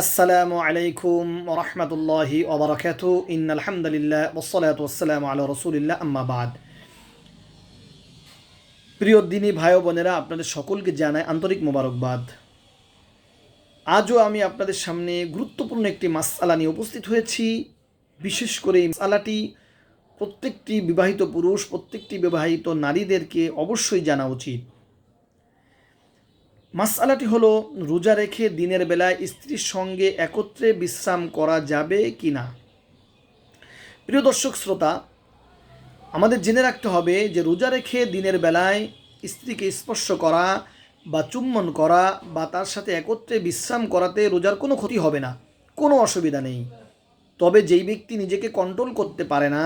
আসসালামু আলাইকুম রহমতুল্লাহি ওবরাকাতু ইন আলহামদুলিল্লাহ ওসলাত আল্লাহ রসুলিল্লাহ আম্মাবাদ প্রিয় দিনী ভাই বোনেরা, আপনাদের সকলকে জানায় আন্তরিক মোবারকবাদ। আজও আমি আপনাদের সামনে গুরুত্বপূর্ণ একটি মাসালা নিয়ে উপস্থিত হয়েছি। বিশেষ করে এই মাসালাটি প্রত্যেকটি বিবাহিত পুরুষ, প্রত্যেকটি বিবাহিত নারীদেরকে অবশ্যই জানা উচিত। মাসালাটি হলো, রোজা রেখে দিনের বেলায় স্ত্রীর সঙ্গে একত্রে বিশ্রাম করা যাবে কি না? প্রিয় দর্শক, শ্রোতা, আমাদের জেনে রাখতে হবে যে রোজা রেখে দিনের বেলায় স্ত্রীকে স্পর্শ করা বা চুম্বন করা বা তার সাথে একত্রে বিশ্রাম করাতে রোজার কোনো ক্ষতি হবে না, কোনো অসুবিধা নেই। তবে যেই ব্যক্তি নিজেকে কন্ট্রোল করতে পারে না,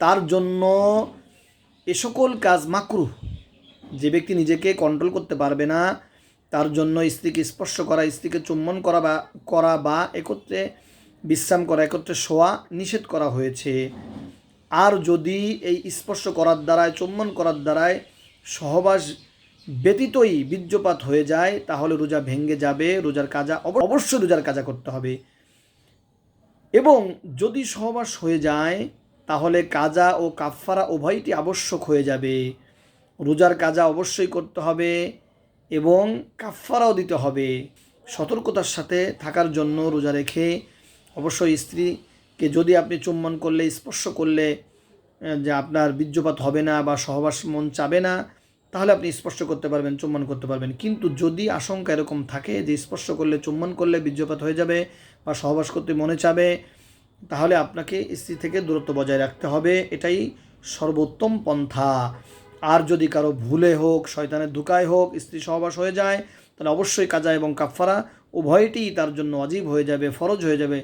তার জন্য এ সকল কাজ মাকরু যে ব্যক্তি নিজেকে কন্ট্রোল করতে পারবে না তার জন্য স্ত্রীকে স্পর্শ করা, স্ত্রীকে চুম্বন করা বা করা বা একত্রে বিশ্রাম করা, একত্রে শোয়া নিষেধ করা হয়েছে। আর যদি এই স্পর্শ করার দ্বারায়, চুম্বন করার দ্বারায় সহবাস ব্যতীতই বীর্যপাত হয়ে যায়, তাহলে রোজা ভেঙ্গে যাবে, রোজার কাজা অব- অবশ্যই রোজার কাজা করতে হবে। এবং যদি সহবাস হয়ে যায়, তাহলে কাজা ও কাফফারা উভয়টি আবশ্যক হয়ে যাবে। রোজার কাজা অবশ্যই করতে হবে। এবং কাফফারাও দিতে হবে। সতর্কতার সাথে থাকার জন্য রোজা রেখে অবশ্যই স্ত্রীকে যদি আপনি চুম্বন করলে, স্পর্শ করলে যে আপনার বীর্যপাত হবে না বা সহবাস মন চাবে না, তাহলে আপনি স্পর্শ করতে পারবেন, চুম্বন করতে পারবেন। কিন্তু যদি আশঙ্কা এরকম থাকে যে স্পর্শ করলে, চুম্বন করলে বীর্যপাত হয়ে যাবে বা সহবাস করতে মনে চাবে, তাহলে আপনাকে স্ত্রী থেকে দূরত্ব বজায় রাখতে হবে। এটাই সর্বোত্তম পন্থা। আর যদি কারও ভুলে হোক, শয়তানের ধুকায় হোক, স্ত্রী সহবাস হয়ে যায়, তাহলে অবশ্যই কাজা এবং কাফফারা, উভয়টিই তার জন্য অজীব হয়ে যাবে, ফরজ হয়ে যাবে।